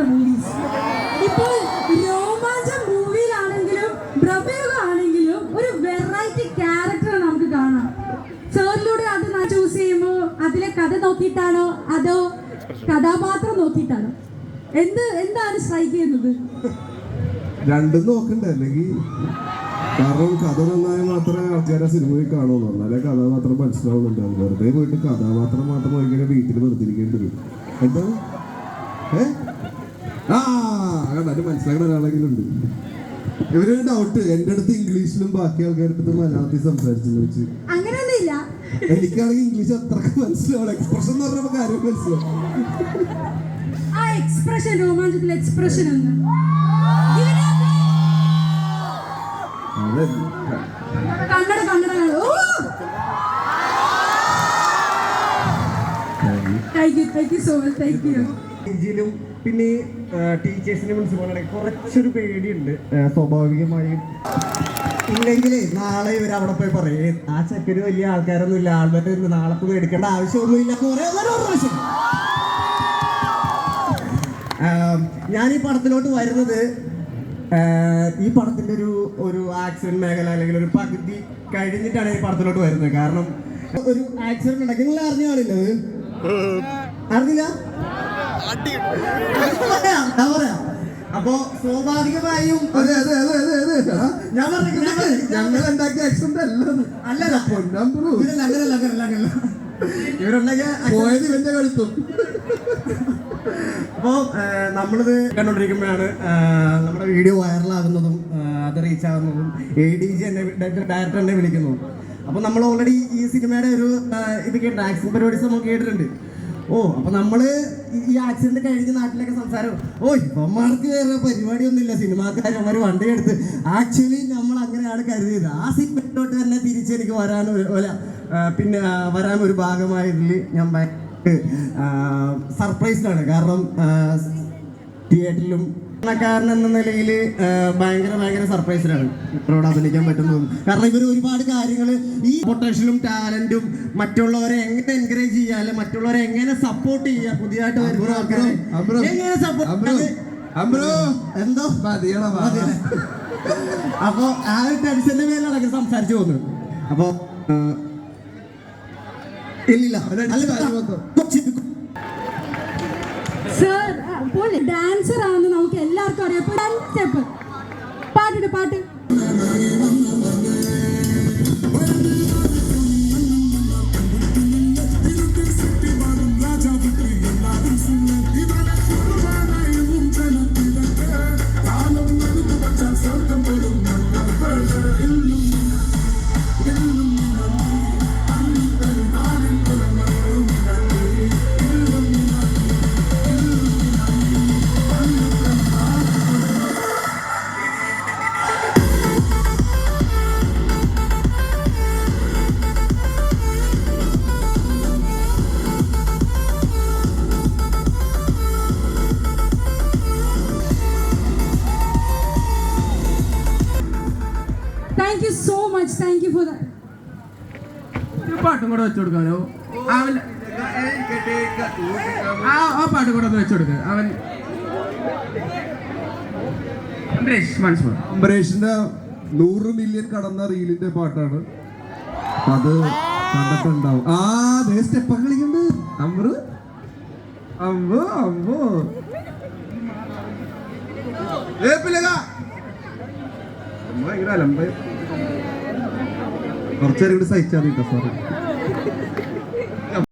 The movies ഇപ്പോൾ രോമാഞ്ചം മൂവിയിലാണെങ്കിലും ആണെങ്കിലും ഒരു വെറൈറ്റി ക്യാരക്ടർ നമുക്ക് കാണാം. സാറിലൂടെ അത് ചൂസ് ചെയ്യുമ്പോൾ അതിലെ കഥ നോക്കിയിട്ടാണോ? അതോ കഥാപാത്രം നോക്കിയിട്ടാണോ? എന്ത് എന്താണ് സ്ട്രൈക്ക് ചെയ്യുന്നത്? രണ്ടും നോക്കണ്ടേ. അല്ലെങ്കിൽ കാരണം കഥ നന്നായാൽ മാത്രമേ ആൾക്കാരെ സിനിമയിൽ കാണുള്ളൂ എന്നാലേ കഥാപാത്രം മനസ്സിലാവുന്നുണ്ടാവും വെറുതെ പോയിട്ട് കഥാപാത്രം മാത്രം നോക്കിയാൽ വീട്ടിൽ വെറുതെ ഇരിക്കേണ്ടി വരും. എന്താ ഏ? ആ കണ്ടാലും മനസ്സിലാക്കുന്ന ഒരാളെങ്കിലും ഉണ്ട്. ഇവർ ഡൗട്ട് എന്റെ അടുത്ത് ഇംഗ്ലീഷിലും ബാക്കി ആൾക്കാരുടെ അടുത്ത് മലയാളത്തിൽ സംസാരിച്ചു വെച്ച് അങ്ങനെയൊന്നുമില്ല. എനിക്കാണെങ്കിൽ ഇംഗ്ലീഷ് അത്രയ്ക്ക് മനസ്സിലാവും. എക്സ്പ്രഷൻ എന്ന് പറഞ്ഞപ്പോ കാര്യം മനസ്സിലാവും. ആ എക്സ്പ്രഷൻ രോമാഞ്ചത്തിലെ എക്സ്പ്രഷൻ ഒന്ന്. അതെ കന്നഡ ഓ! Thank you thank you so much thank you കോളേജിലും പിന്നെ ടീച്ചേഴ്സിനെ പ്രിൻസിപ്പളെ കുറച്ചൊരു പേടിയുണ്ട്. സ്വാഭാവികമായും. ഇല്ലെങ്കിലേ നാളെ ഇവർ അവിടെ പോയി പറയും ആ ചെക്കന് വലിയ ആൾക്കാരൊന്നും ഇല്ല ആൾമറ്റേ നാളെ പോയി എടുക്കേണ്ട ആവശ്യമൊന്നുമില്ല. പ്രാവശ്യം. ഞാൻ ഈ പടത്തിലോട്ട് വരുന്നത് ഈ പടത്തിന്റെ ഒരു ഒരു ആക്സിഡന്റ് മേഖല അല്ലെങ്കിൽ ഒരു പകുതി കഴിഞ്ഞിട്ടാണ് ഈ പടത്തിലോട്ട് വരുന്നത്. കാരണം ഒരു ആക്സിഡന്റ് ഉണ്ടാക്കി നിങ്ങൾ അറിഞ്ഞ കാണില്ല അറിഞ്ഞില്ല. അപ്പോ സ്വാഭാവികമായും ഞാൻ. ഞങ്ങൾ ഉണ്ടാക്കിയ ആക്സിഡന്റ് അല്ലത് അല്ലല്ല. പൊന്നമ്പുറു. ഇവരുണ്ടെങ്കിൽ പോയത് ഇവന്റെ കഴുത്തും. അപ്പോൾ നമ്മളിത് കണ്ടുകൊണ്ടിരിക്കുമ്പോഴാണ് നമ്മുടെ വീഡിയോ വൈറലാകുന്നതും അത് റീച്ച് ആകുന്നതും എ ഡി ജി എന്നെ ഡയറക്ടർ എന്നെ വിളിക്കുന്നു അപ്പോൾ നമ്മൾ ഓൾറെഡി ഈ സിനിമയുടെ ഒരു ഇത് കേട്ട് ആക്സിഡന്റ് പരിപാടി നമ്മൾ കേട്ടിട്ടുണ്ട്. ഓ അപ്പൊ നമ്മൾ ഈ- ആക്സിഡന്റ് കഴിഞ്ഞ നാട്ടിലൊക്കെ സംസാരം. ഓ ഇവന്മാർക്ക് വേറെ പരിപാടിയൊന്നുമില്ല. സിനിമാക്കാർ അവർ വണ്ടി എടുത്ത്. ആക്ച്വലി നമ്മൾ അങ്ങനെയാണ് കരുതിയത്. ആ സിനിമയിലോട്ട് തന്നെ തിരിച്ച് എനിക്ക് വരാൻ ഒരു പിന്നെ വരാൻ ഒരു ഭാഗമായതിൽ ഞാൻ സർപ്രൈസ്ഡാണ് കാരണം തിയേറ്ററിലും കാരൻ എന്ന നിലയിൽ ഭയങ്കര ഭയങ്കര സർപ്രൈസിലാണ്. ഇവരോട് അഭിനയിക്കാൻ പറ്റുന്നതും. കാരണം ഇവർ ഒരുപാട് കാര്യങ്ങൾ ഈ പൊട്ടൻഷ്യലും ടാലന്റും മറ്റുള്ളവരെ എങ്ങനെ എൻകറേജ് ചെയ്യാൽ മറ്റുള്ളവരെ എങ്ങനെ സപ്പോർട്ട് ചെയ്യുക പുതിയതായിട്ട് വരുന്ന ആൾക്കാരെ എങ്ങനെ സപ്പോർട്ട്. എന്തോ. അപ്പൊ ആ ഒരു ടെൻഷന്റെ മേലാണ് സംസാരിച്ചു പോകുന്നത്. അപ്പൊ ഇല്ല ഇല്ലില്ല. ഡാൻസർ അറിയാം അപ്പോൾ രണ്ട് thank you so much thank you for that ഒരു പാട്ടും കൂടെ വെച്ചു അവൻ ആ ആ പാട്ടും കൂടെ ഒന്ന് വെച്ചു കൊടുക്ക. അവൻ അംബരീഷിന്റെ നൂറ് മില്യൺ കടന്ന റീലിന്റെ പാട്ടാണ്. അത് കണ്ടിട്ടുണ്ടാവും. ആ അതേ സ്റ്റെപ്പ് കളിക്കണ്ട്. അമ്പറ്. അമ്പോ അമ്പോ. ഏ പിള്ളക ഭയങ്കര അലമ്പ. കുറച്ചേരം കൂടി സഹിച്ചാൽ കേട്ടോ സോറി